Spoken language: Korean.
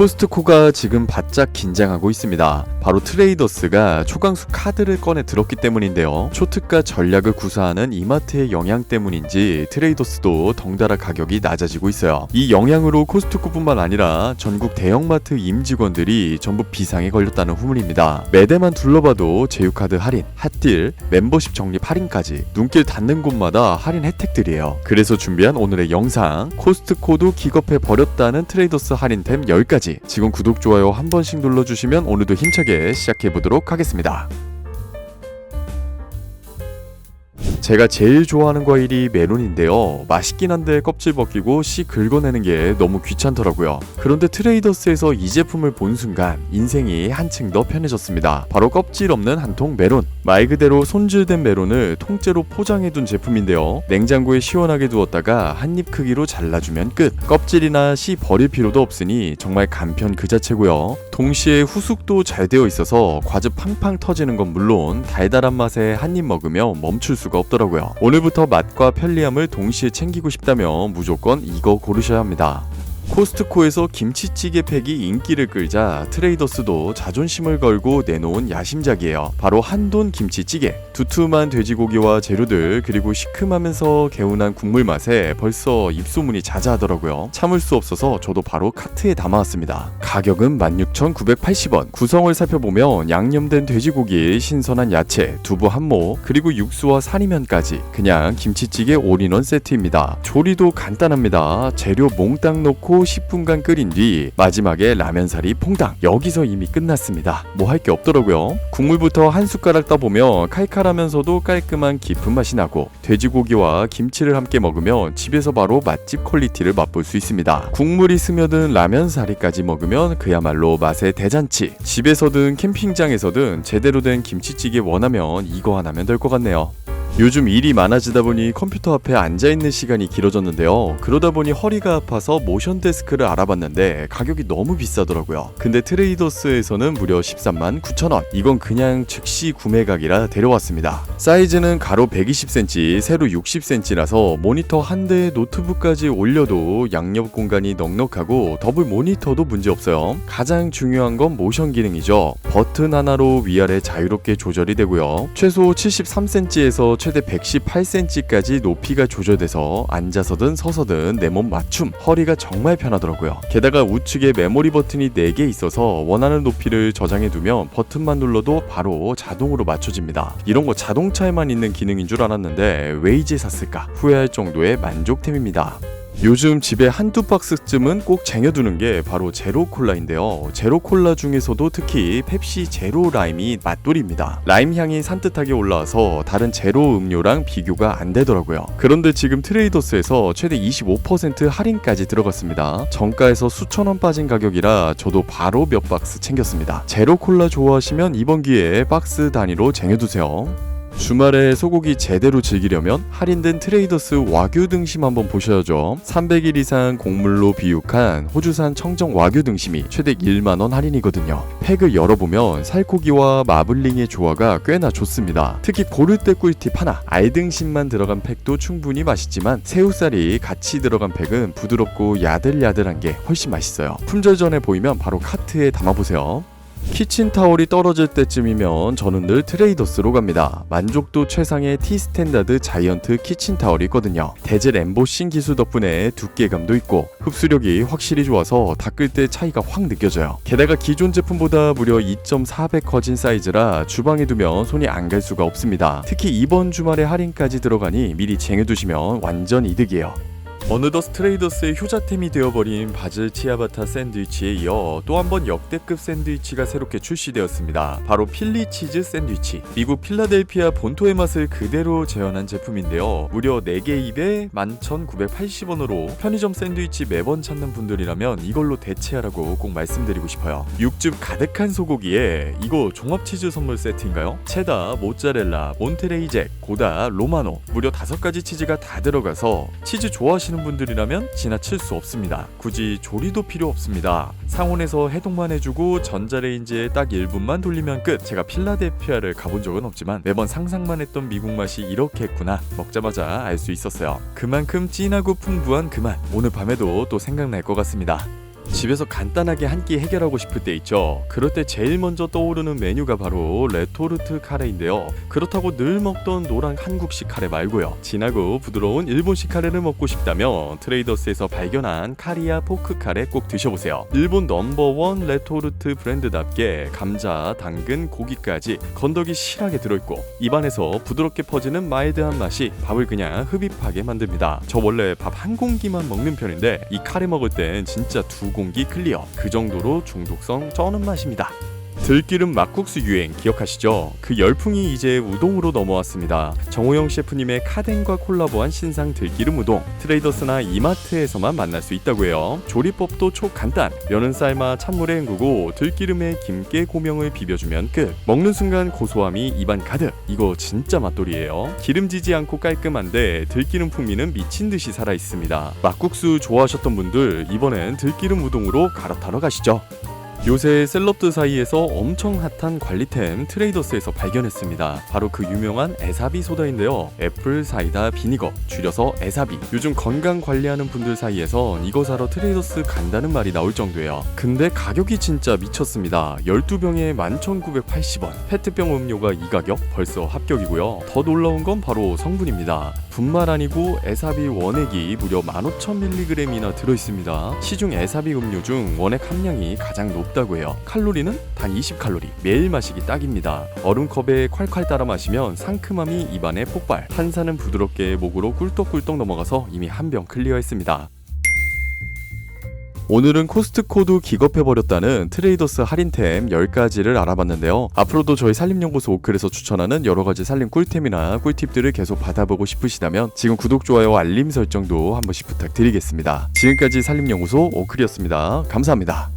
코스트코가 지금 바짝 긴장하고 있습니다. 바로 트레이더스가 초강수 카드를 꺼내 들었기 때문인데요. 초특가 전략을 구사하는 이마트의 영향 때문인지 트레이더스도 덩달아 가격이 낮아지고 있어요. 이 영향으로 코스트코뿐만 아니라 전국 대형마트 임직원들이 전부 비상에 걸렸다는 후문입니다. 매대만 둘러봐도 제휴카드 할인, 핫딜, 멤버십 적립 할인까지 눈길 닿는 곳마다 할인 혜택들이에요. 그래서 준비한 오늘의 영상 코스트코도 기겁해 버렸다는 트레이더스 할인템 10가지 지금 구독 좋아요 한 번씩 눌러주시면 오늘도 힘차게 시작해 보도록 하겠습니다. 제가 제일 좋아하는 과일이 메론인데요. 맛있긴 한데 껍질 벗기고 씨 긁어내는 게 너무 귀찮더라고요. 그런데 트레이더스에서 이 제품을 본 순간 인생이 한층 더 편해졌습니다. 바로 껍질 없는 한 통 메론. 말 그대로 손질된 메론을 통째로 포장해둔 제품인데요. 냉장고에 시원하게 두었다가 한 입 크기로 잘라주면 끝. 껍질이나 씨 버릴 필요도 없으니 정말 간편 그 자체고요. 동시에 후숙도 잘 되어 있어서 과즙 팡팡 터지는 건 물론 달달한 맛에 한 입 먹으며 멈출 수가 없더라고요. 오늘부터 맛과 편리함을 동시에 챙기고 싶다면 무조건 이거 고르셔야 합니다. 코스트코에서 김치찌개 팩이 인기를 끌자 트레이더스도 자존심을 걸고 내놓은 야심작이에요. 바로 한돈 김치찌개. 두툼한 돼지고기와 재료들 그리고 시큼하면서 개운한 국물 맛에 벌써 입소문이 자자하더라고요. 참을 수 없어서 저도 바로 카트에 담아왔습니다. 가격은 16,980원. 구성을 살펴보면 양념된 돼지고기, 신선한 야채, 두부 한모, 그리고 육수와 사리면까지 그냥 김치찌개 올인원 세트입니다. 조리도 간단합니다. 재료 몽땅 넣고 10분간 끓인 뒤 마지막에 라면사리 퐁당 여기서 이미 끝났습니다. 뭐 할 게 없더라고요. 국물부터 한 숟가락 떠보면 칼칼하면서도 깔끔한 깊은 맛이 나고 돼지고기와 김치를 함께 먹으면 집에서 바로 맛집 퀄리티를 맛볼 수 있습니다. 국물이 스며든 라면사리까지 먹으면 그야말로 맛의 대잔치. 집에서든 캠핑장에서든 제대로 된 김치찌개 원하면 이거 하나면 될 것 같네요. 요즘 일이 많아지다 보니 컴퓨터 앞에 앉아있는 시간이 길어졌는데요. 그러다 보니 허리가 아파서 모션 데스크를 알아봤는데 가격이 너무 비싸더라고요. 근데 트레이더스에서는 무려 13만 9천원. 이건 그냥 즉시 구매각이라 데려왔습니다. 사이즈는 가로 120cm, 세로 60cm라서 모니터 한 대에 노트북까지 올려도 양옆 공간이 넉넉하고 더블 모니터도 문제없어요. 가장 중요한 건 모션 기능이죠. 버튼 하나로 위아래 자유롭게 조절이 되고요. 최소 73cm에서 최대 118cm까지 높이가 조절돼서 앉아서든 서서든 내 몸 맞춤, 허리가 정말 편하더라고요. 게다가 우측에 메모리 버튼이 4개 있어서 원하는 높이를 저장해 두면 버튼만 눌러도 바로 자동으로 맞춰집니다. 이런 거 자동차에만 있는 기능인 줄 알았는데 왜 이제 샀을까 후회할 정도의 만족템입니다. 요즘 집에 한두 박스쯤은 꼭 쟁여두는 게 바로 제로 콜라인데요. 제로 콜라 중에서도 특히 펩시 제로 라임이 맛돌입니다. 라임 향이 산뜻하게 올라와서 다른 제로 음료랑 비교가 안 되더라고요. 그런데 지금 트레이더스에서 최대 25% 할인까지 들어갔습니다. 정가에서 수천 원 빠진 가격이라 저도 바로 몇 박스 챙겼습니다. 제로 콜라 좋아하시면 이번 기회에 박스 단위로 쟁여두세요. 주말에 소고기 제대로 즐기려면 할인된 트레이더스 와규 등심 한번 보셔야죠. 300일 이상 곡물로 비육한 호주산 청정 와규 등심이 최대 1만원 할인이거든요. 팩을 열어보면 살코기와 마블링의 조화가 꽤나 좋습니다. 특히 고를 때 꿀팁 하나, 알등심만 들어간 팩도 충분히 맛있지만 새우살이 같이 들어간 팩은 부드럽고 야들야들한 게 훨씬 맛있어요. 품절 전에 보이면 바로 카트에 담아보세요. 키친타올이 떨어질 때쯤이면 저는 늘 트레이더스로 갑니다. 만족도 최상의 티 스탠다드 자이언트 키친타올이 있거든요. 데젤 엠보싱 기술 덕분에 두께감도 있고 흡수력이 확실히 좋아서 닦을 때 차이가 확 느껴져요. 게다가 기존 제품보다 무려 2.4배 커진 사이즈라 주방에 두면 손이 안 갈 수가 없습니다. 특히 이번 주말에 할인까지 들어가니 미리 쟁여두시면 완전 이득이에요. 어느덧 트레이더스의 효자템이 되어버린 바질 치아바타 샌드위치에 이어 또 한 번 역대급 샌드위치가 새롭게 출시되었습니다. 바로 필리 치즈 샌드위치. 미국 필라델피아 본토의 맛을 그대로 재현한 제품인데요. 무려 4개 입에 11,980원으로 편의점 샌드위치 매번 찾는 분들이라면 이걸로 대체하라고 꼭 말씀드리고 싶어요. 육즙 가득한 소고기에 이거 종합 치즈 선물 세트인가요? 체다, 모짜렐라, 몬테레이잭, 고다, 로마노 무려 5가지 치즈가 다 들어가서 치즈 좋아하시는 분들이라면 지나칠 수 없습니다. 굳이 조리도 필요 없습니다. 상온에서 해동만 해주고 전자레인지에 딱 1분만 돌리면 끝. 제가 필라델피아를 가본 적은 없지만 매번 상상만 했던 미국 맛이 이렇게 했구나. 먹자마자 알 수 있었어요. 그만큼 진하고 풍부한 그 맛. 오늘 밤에도 또 생각날 것 같습니다. 집에서 간단하게 한 끼 해결하고 싶을 때 있죠. 그럴 때 제일 먼저 떠오르는 메뉴가 바로 레토르트 카레인데요. 그렇다고 늘 먹던 노란 한국식 카레 말고요. 진하고 부드러운 일본식 카레를 먹고 싶다면 트레이더스에서 발견한 카리아 포크 카레 꼭 드셔보세요. 일본 넘버원 레토르트 브랜드답게 감자, 당근, 고기까지 건더기 실하게 들어있고 입안에서 부드럽게 퍼지는 마일드한 맛이 밥을 그냥 흡입하게 만듭니다. 저 원래 밥 한 공기만 먹는 편인데 이 카레 먹을 땐 진짜 두 공기 클리어. 그 정도로 중독성 쩌는 맛입니다. 들기름 막국수 유행 기억하시죠? 그 열풍이 이제 우동으로 넘어왔습니다. 정호영 셰프님의 카덴과 콜라보한 신상 들기름 우동. 트레이더스나 이마트에서만 만날 수 있다고 해요. 조리법도 초간단. 면은 삶아 찬물에 헹구고 들기름에 김깨 고명을 비벼주면 끝. 먹는 순간 고소함이 입안 가득. 이거 진짜 맛돌이에요. 기름지지 않고 깔끔한데 들기름 풍미는 미친 듯이 살아 있습니다. 막국수 좋아하셨던 분들 이번엔 들기름 우동으로 갈아타러 가시죠. 요새 셀럽들 사이에서 엄청 핫한 관리템 트레이더스에서 발견했습니다. 바로 그 유명한 에사비 소다인데요. 애플 사이다 비니거, 줄여서 에사비. 요즘 건강 관리하는 분들 사이에선 이거 사러 트레이더스 간다는 말이 나올 정도예요. 근데 가격이 진짜 미쳤습니다. 12병에 11,980원. 페트병 음료가 이 가격 벌써 합격이고요. 더 놀라운 건 바로 성분입니다. 분말 아니고 에사비 원액이 무려 15,000mg이나 들어있습니다. 시중 에사비 음료 중 원액 함량이 가장 높 다고 해요. 칼로리는 단 20칼로리. 매일 마시기 딱입니다. 얼음컵에 콸콸 따라 마시면 상큼함이 입안에 폭발. 탄산은 부드럽게 목으로 꿀떡꿀떡 넘어가서 이미 한 병 클리어했습니다. 오늘은 코스트코도 기겁해버렸다는 트레이더스 할인템 10가지를 알아봤는데요. 앞으로도 저희 살림연구소 오클에서 추천하는 여러가지 살림 꿀템이나 꿀팁들을 계속 받아보고 싶으시다면 지금 구독, 좋아요, 알림 설정도 한 번씩 부탁드리겠습니다. 지금까지 살림연구소 오클이었습니다. 감사합니다.